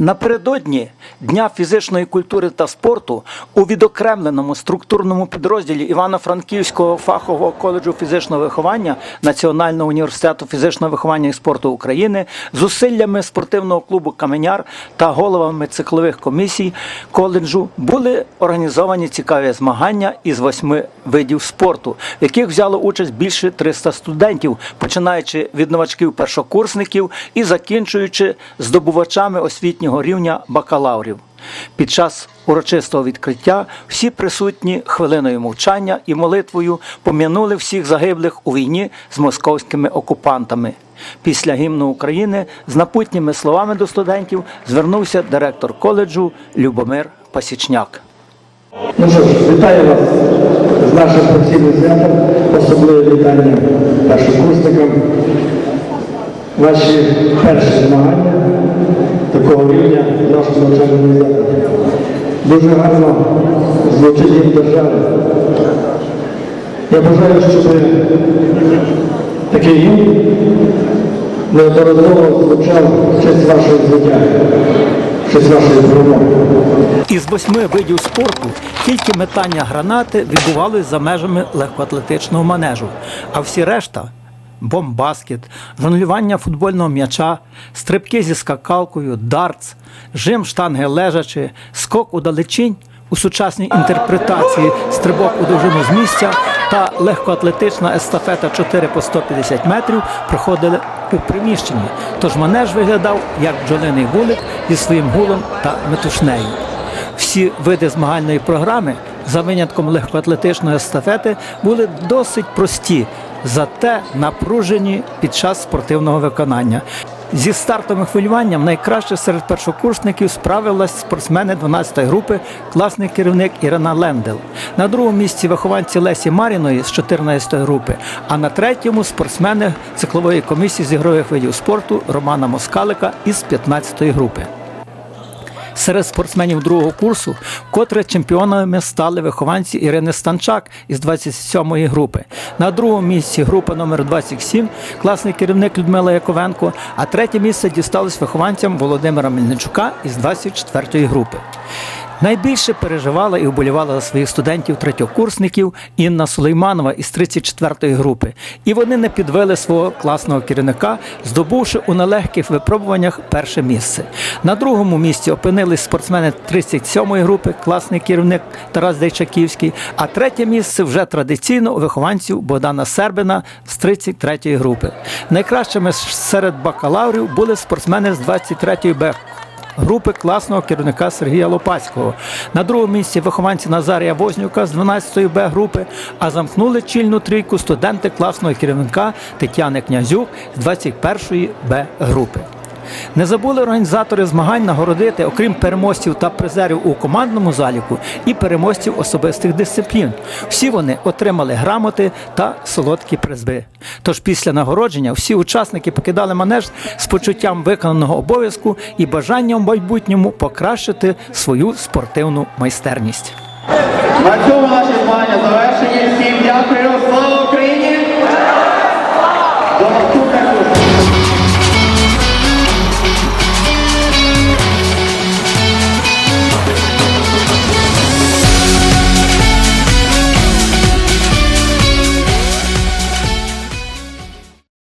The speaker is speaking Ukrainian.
Напередодні Дня фізичної культури та спорту у відокремленому структурному підрозділі Івано-Франківського фахового коледжу фізичного виховання Національного університету фізичного виховання і спорту України зусиллями спортивного клубу Каменяр та головами циклових комісій коледжу були організовані цікаві змагання із восьми видів спорту, в яких взяло участь більше 300 студентів, починаючи від новачків першокурсників і закінчуючи здобувачами освітнього рівня бакалаврів. Під час урочистого відкриття всі присутні хвилиною мовчання і молитвою пом'янули всіх загиблих у війні з московськими окупантами. Після гімну України з напутніми словами до студентів звернувся директор коледжу Любомир Пасічняк. Ну що ж, вітаю вас з нашим професійним святом, особливе вітання першокурсникам. Ваші перші змагання такого рівня в нашому. Дуже гарно звучить гімн держави. Я бажаю, щоб такий гімн неодноразово звучав в честь звиття, вашої перемоги. Із восьми видів спорту тільки метання гранати відбувалось за межами легкоатлетичного манежу, а всі решта бомбаскет, жонглювання футбольного м'яча, стрибки зі скакалкою, дартс, жим штанги лежачи, скок у далечінь у сучасній інтерпретації стрибок у довжину з місця та легкоатлетична естафета 4 по 150 метрів проходили у приміщенні. Тож манеж виглядав як бджолиний вулик зі своїм гулом та метушнею. Всі види змагальної програми, за винятком легкоатлетичної естафети, були досить прості, зате напружені під час спортивного виконання. Зі стартовим хвилюванням найкраще серед першокурсників справилась спортсмени 12-ї групи, класний керівник Ірина Лендел. На другому місці вихованці Лесі Маріної з 14-ї групи, а на третьому спортсмени циклової комісії з ігрових видів спорту Романа Москалика із 15-ї групи. Серед спортсменів другого курсу, котре чемпіонами стали вихованці Ірини Станчак із 27-ї групи. На другому місці група номер 27 класний керівник Людмила Яковенко, а третє місце дісталось вихованцям Володимира Мельничука із 24-ї групи. Найбільше переживала і вболівала за своїх студентів третьокурсників Інна Сулейманова із 34-ї групи. І вони не підвели свого класного керівника, здобувши у нелегких випробуваннях перше місце. На другому місці опинились спортсмени 37-ї групи, класний керівник Тарас Дейчаківський, а третє місце вже традиційно у вихованців Богдана Сербина з 33-ї групи. Найкращими серед бакалаврів були спортсмени з 23-ї Б групи класного керівника Сергія Лопацького. На другому місці вихованці Назарія Вознюка з 12-ї Б групи, а замкнули чільну трійку студенти класного керівника Тетяни Князюк з 21-ї Б групи. Не забули організатори змагань нагородити, окрім переможців та призерів у командному заліку, і переможців особистих дисциплін. Всі вони отримали грамоти та солодкі призби. Тож після нагородження всі учасники покидали манеж з почуттям виконаного обов'язку і бажанням в майбутньому покращити свою спортивну майстерність. На цьому наші змагання завершені. Всім дякую. Слава Україні! До наступного